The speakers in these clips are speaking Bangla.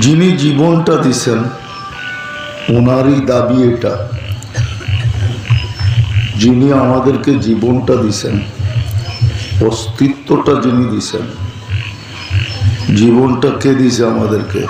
যিনি জীবনটা দিছেন ওনারই দাবি এটা। যিনি আমাদেরকে জীবনটা দিছেন, অস্তিত্বটা যিনি দিছেন, জীবনটা কে দিছে আমাদেরকে?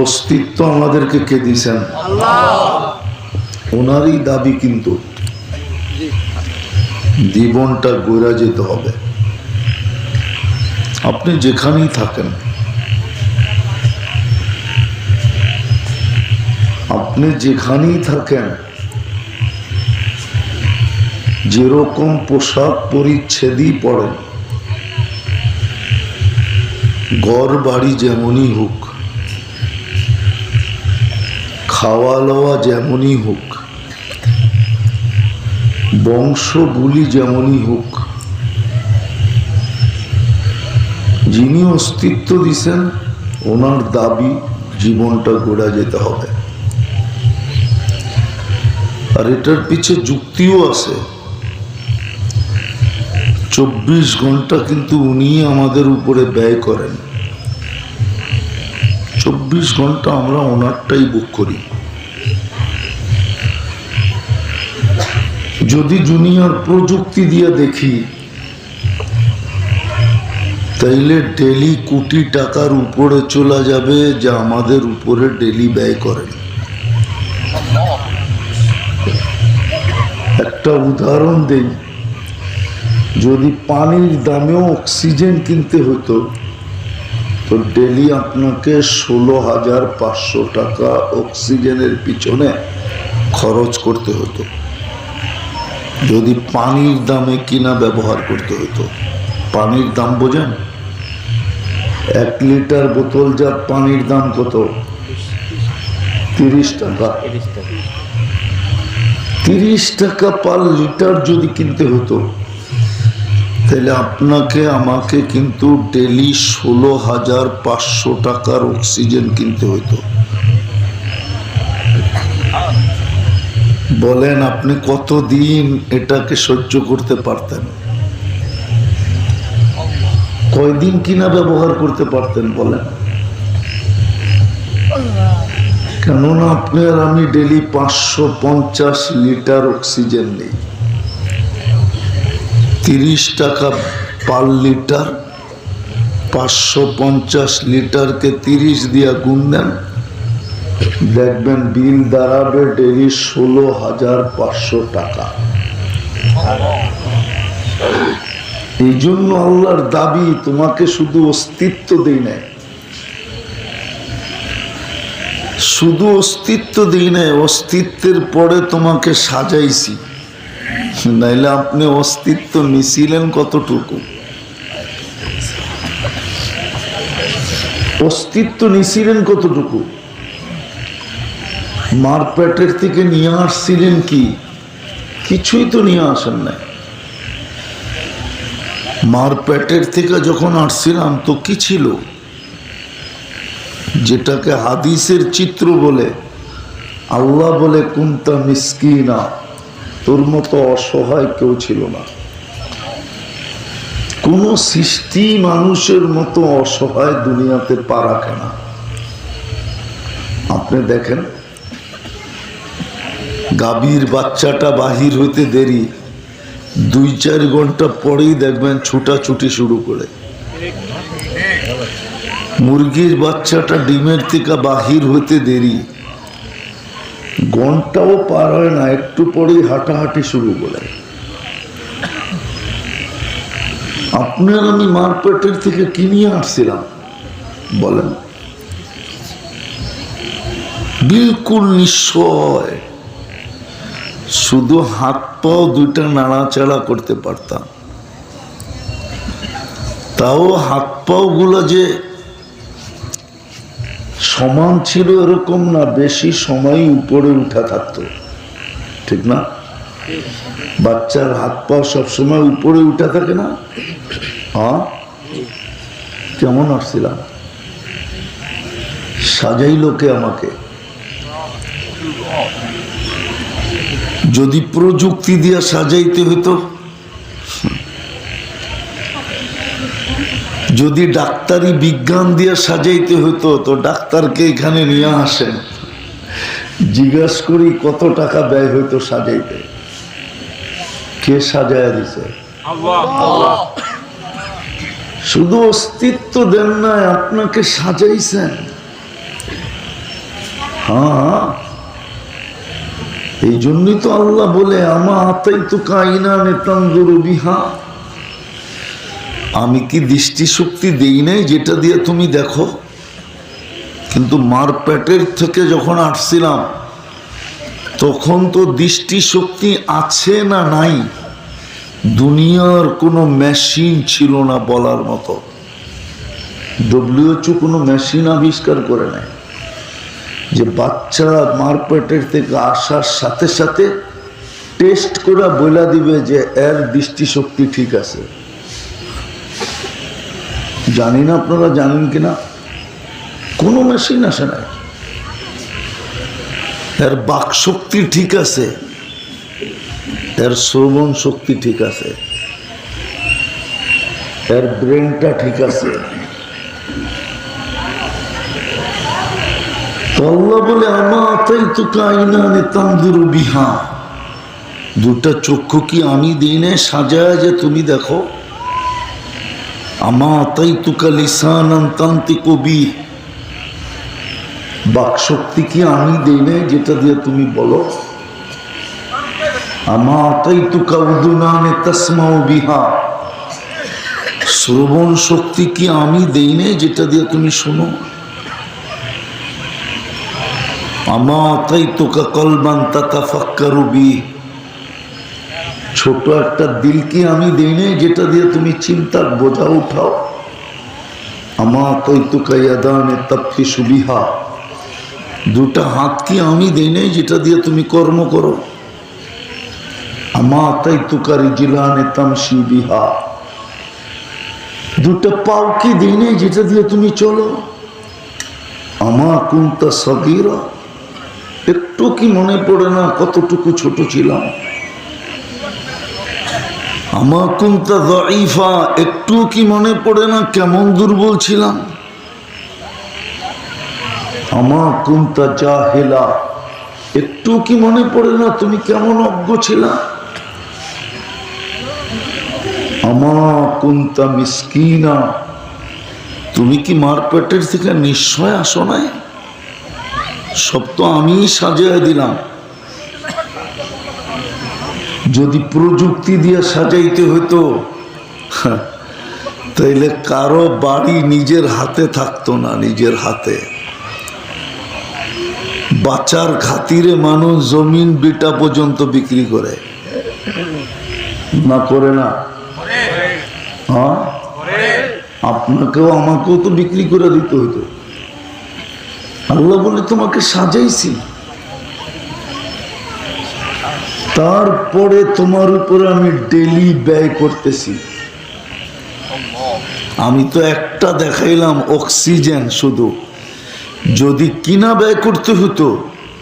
অস্তিত্ব আমাদেরকে কে দিছেন? ওনারই দাবি কিন্তু। জীবনটা গড়া যেতে হবে। আপনি যেখানেই থাকেন, আপনি যেখানেই থাকেন, যেরকম পোশাক পরিচ্ছেদই পড়েন ঘর বাড়ি যেমনই হোক, খাওয়া লওয়া যেমনই হোক, বংশগুলি যেমনই হোক যিনি অস্তিত্ব দিছেন, ওনার দাবি জীবনটা গোড়া যেতে হবে। আর এটার পিছে যুক্তিও আছে। চব্বিশ ঘণ্টা কিন্তু উনি আমাদের উপরে ব্যয় করেন। চব্বিশ ঘণ্টা আমরা ওনারটাই বুক করি। যদি জুনিয়র প্রযুক্তি দিয়ে দেখি তাইলে ডেলি কোটি টাকার উপরে চলে যাবে যা আমাদের উপরে ডেলি ব্যয় করেন একটা উদাহরণ দেই, যদি পানির দামেও অক্সিজেন কিনতে হতো, তো ডেলি আপনাকে ষোলো হাজার পাঁচশো টাকা অক্সিজেনের পিছনে খরচ করতে হতো। যদি পানির দামে কিনা ব্যবহার করতে হতো। পানির দাম বোঝেন? এক লিটার বোতল বোতলজাত পানির দাম কত? তিরিশ টাকা। তিরিশ টাকা পার লিটার যদি কিনতে হতো, তাহলে আপনাকে আমাকে কিন্তু ডেলি ষোলো হাজার পাঁচশো টাকার অক্সিজেন কিনতে হতো। বলেন আপনি কতদিন এটাকে সহ্য করতে পারতেন? কয়দিন কিনা ব্যবহার করতে পারতেন বলেন। কেননা আপনি আর আমি ডেলি পাঁচশো পঞ্চাশ লিটার অক্সিজেন নেই। তিরিশ টাকা পার লিটার, পাঁচশো পঞ্চাশ লিটারকে তিরিশ দিয়া গুণ দেন। দেখবেন বিল দাঁড়াবে ডেলি ষোলো হাজার পাঁচশো টাকা। এই জন্য আল্লাহর দাবি তোমাকে শুধু অস্তিত্ব দেই নাই। শুধু অস্তিত্ব দিই নাই, অস্তিত্বের পরে তোমাকে সাজাইছি। নাইলে আপনি অস্তিত্ব নিছিলেন কতটুকু? অস্তিত্ব নিছিলেন কতটুকু? মার পেটের থেকে নিয়ে আসছিলেন কি? কিছুই তো নিয়ে আসেন নাই। মার পেটের থেকে যখন আসছিলাম, তো কি ছিল? যেটাকে হাদিসের চিত্র বলে, আল্লাহ বলে, কুন্তা মিসকিনা, তোর মতো অসহায় কেউ ছিল না। কোন সৃষ্টি মানুষের মতো অসহায় দুনিয়াতে পা রাখে না। আপনি দেখেন, গাভীর বাচ্চাটা বাহির হইতে দেরি দুই চার ঘণ্টা পরেই দেখবেন ছুটাছুটি শুরু করে। মুরগির বাচ্চাটা ডিমের থেকে বাহির হইতে দেরি। ঘন্টাও পার হয় না, একটু পরেই হাঁটাহাঁটি শুরু করে। আপনার আমি মার পেটের থেকে কিনিয়ে আসছিলাম? বলেন। বিলকুল নিশ্চয় শুধু হাত পাও দুইটা নাড়াচাড়া করতে পারতাম। তাও হাত পাও গুলো যে সমান ছিল এরকম না, বেশি সময় উপরে উঠা থাকতো। ঠিক না? বাচ্চার হাত পা সবসময় উপরে উঠা থাকে না? কেমন আসছিলাম? সাজাইলো কে আমাকে? যদি প্রযুক্তি দিয়া সাজাইতে হতো যদি ডাক্তারি বিজ্ঞান দিয়ে সাজাইতে হতো তো ডাক্তারকে এখানে নিয়ে আসেন। জিজ্ঞাস করি কত টাকা ব্যয় হইতো সাজাইতে। কে সাজায় দিছে? শুধু অস্তিত্ব দেন নাই আপনাকে সাজাইছেন। হ্যাঁ। এই জন্যই তো আল্লাহ বলে, আমা আতাই তো কাইনা নেতাম বিহা। আমি কি দৃষ্টিশক্তি দেই নাই যেটা দিয়ে তুমি দেখো? কিন্তু মার পেটের থেকে যখন আসছিলাম, তখন তো দৃষ্টিশক্তি আছে না নাই? দুনিয়ার কোনো মেশিন ছিল না বলার মতো। ডব্লিউএচও কোনো মেশিন আবিষ্কার করে নেয় যে বাচ্চারা মারপেটের থেকে আসার সাথে সাথে টেস্ট করে বলে দিবে যে এর দৃষ্টিশক্তি ঠিক আছে। জানি না আপনারা জানেন কিনা? কোনো মেশিন আসে না এর বাক শক্তি ঠিক আছে। এর শ্রবণ শক্তি ঠিক আছে। এর ব্রেনটা ঠিক আছে তো আল্লাহ বলে, আমা তাই তো কাইনা নেতামদুর বিহা। দুটা চক্ষু কি আমি দিই না সাজায় যে তুমি দেখো। আমা তাই তুকা লিসান তান্তি কবি বাক শক্তি কি আমি দিই না যেটা দিয়ে তুমি বলো? আমা তাই তুকা উদুনানে তসমাও বিহা। শ্রবণ শক্তি কি আমি দেই না যেটা দিয়ে তুমি শোনো? আমা তাই তোকা কলবান তাতা ফাক্কারুবি ছোট একটা দিল কি আমি দেই নাই, যেটা দিয়ে তুমি চিন্তার বোঝা উঠাও। আমা তৈ তোকা ইয়াদানে তপ্তি সুবিহা দুটা হাত কি আমি দেই নাই, যেটা দিয়ে তুমি কর্ম করো। আমা তাই তুকারি জিলানে তামসি বিহা। দুটা পাও দেই নাই, যেটা দিয়ে তুমি চলো। আমা কুন্তা সগিরা। একটু কি মনে পড়ে না, কতটুকু ছোট ছিলাম। আমা কুন্তা দইফা একটু কি মনে পড়ে না, কেমন দুর্বল ছিলাম। আমা কুন্তা জাহেলা, একটু কি মনে পড়ে না, তুমি কেমন অজ্ঞ ছিলা। আমা কুন্তা মিসকিনা, তুমি কি মার পেটের থেকে নিশ্চয় আসো নাই? সব তো আমি সাজিয়ে দিলাম। যদি প্রযুক্তি দিয়ে সাজাইতে হতো তাইলে কারও বাড়ি নিজের হাতে থাকতো না নিজের হাতে। বাচ্চার খাতিরে মানুষ জমিন, বিটা পর্যন্ত বিক্রি করে। না করে না। হ্যাঁ? আপনাকেও আমাকেও তো বিক্রি করে দিতে হতো আল্লাহ বলে তোমাকে সাজাইছি। তারপরে তোমার উপরে আমি ডেলি ব্যয় করতেছি। আমি তো একটা দেখাইলাম, অক্সিজেন শুধু। যদি কিনা ব্যয় করতে হতো,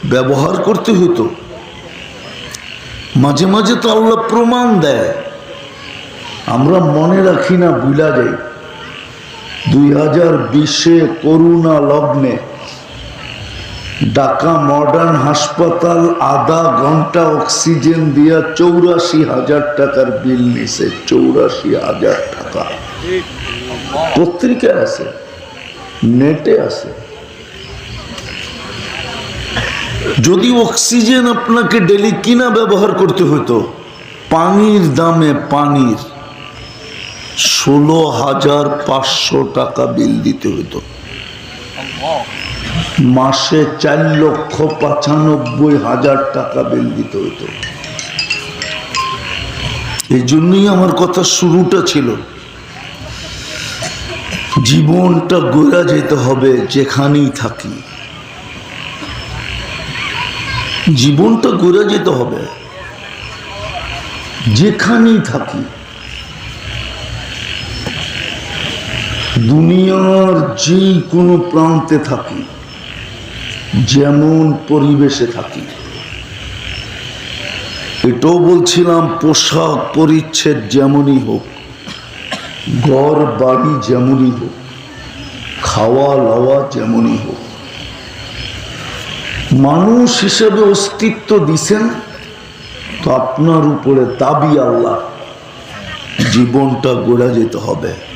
ব্যবহার করতে হতো, মাঝে মাঝে তো আল্লাহ প্রমাণ দেয়। আমরা মনে রাখি না বুলা যাই দুই হাজার বিশে করুণা লগ্নে ঢাকা মডার্ন হাসপাতাল আধা ঘণ্টা অক্সিজেন দিয়া চৌরাশি হাজার টাকার বিল নিছে, চৌরাশি হাজার টাকা। পত্রিকায় আছে, নেটে আছে। যদি অক্সিজেন আপনাকে ডেলি কিনা ব্যবহার করতে হতো পানির দামে পানির ষোলো হাজার পাঁচশো টাকা বিল দিতে হতো মাসে চার লক্ষ পঁচানব্বই হাজার টাকা বিল দিতে হতো এই জন্যই আমার কথা শুরুটা ছিল। জীবনটা গোয়া যেতে হবে যেখানেই থাকি। জীবনটা গড়ে যেতে হবে যেখানেই থাকি। দুনিয়ার যে কোনো প্রান্তে থাকি। যেমন পরিবেশে থাকি। এটাও বলছিলাম, পোশাক পরিচ্ছেদ যেমনই হোক, ঘর, বাড়ি যেমনই হোক, খাওয়া, লওয়া যেমনই হোক। মানুষ হিসেবে অস্তিত্ব দিছেন, তো আপনার উপরে দাবি আল্লাহ, জীবনটা গড়ে যেতে হবে।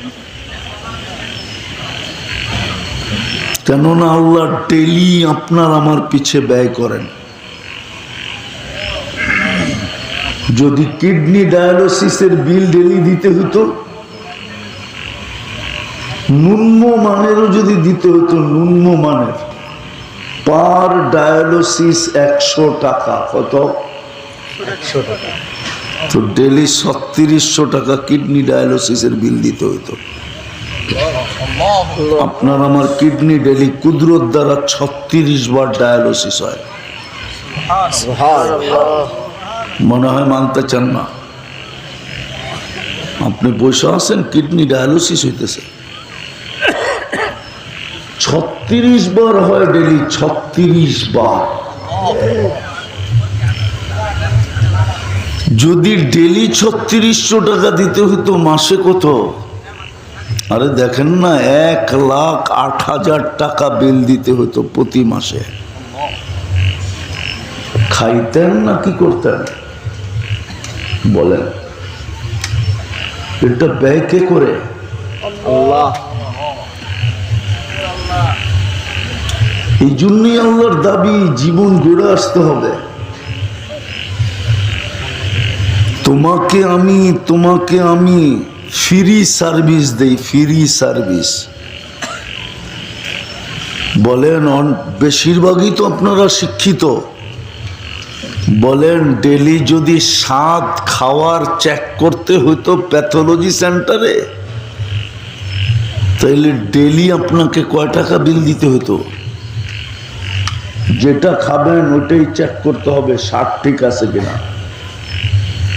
কেননা আল্লাহ ডেলি আপনার আমার পিছে ব্যয় করেন। যদি কিডনি ডায়ালিসিসের বিল ডেলি দিতে হতো ন্যূনম মানেরও যদি দিতে হতো ন্যূনম মানের পার ডায়ালিসিস একশো টাকা কত? তো ডেলি ছত্রিশশো টাকা কিডনি ডায়ালিসিসের বিল দিতে হতো। আপনার আমার কিডনি ডেলি কুদরত দ্বারা ছত্রিশ বার ডায়ালিসিস হয়। মনে হয় মানতে চান না। আপনি বসে আছেন কিডনি ডায়ালিসিস হইতেছে। ছত্রিশ বার হয় ডেলি ছত্রিশ বার। যদি ডেলি ছত্রিশশো টাকা দিতে হতো মাসে কত? আরে দেখেন না এক লাখ আট হাজার টাকা বিল দিতে হতো প্রতি মাসে। খাইতেন না কি করতেন? বলেন। এটা ব্যয় কে করে? এই জন্যই আল্লাহর দাবি জীবন গড়ে আসতে হবে। তোমাকে আমি তোমাকে আমি ফ্রি সার্ভিস দেই, ফ্রি সার্ভিস। বলেন বেশিরভাগই তো আপনারা শিক্ষিত। বলেন, ডেলি যদি স্বাদ খাওয়ার চেক করতে হতো প্যাথোলজি সেন্টারে তাহলে ডেলি আপনাকে কয় টাকা বিল দিতে হতো যেটা খাবেন ওটাই চেক করতে হবে, স্বাদ ঠিক আছে কিনা।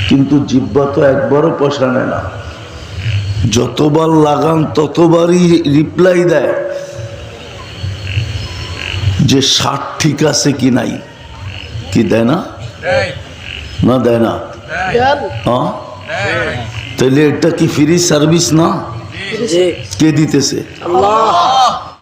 কিন্তু জিব্বা তো একবারও পয়সা নেয় না। যতবার লাগান ততবারই রিপ্লাই দেয় যে ষাট ঠিক আছে কি নাই। কি দেয় না? না দেয় না? হ্যাঁ? তাহলে এটা কি ফ্রি সার্ভিস না? কে দিতেছে? আল্লাহ।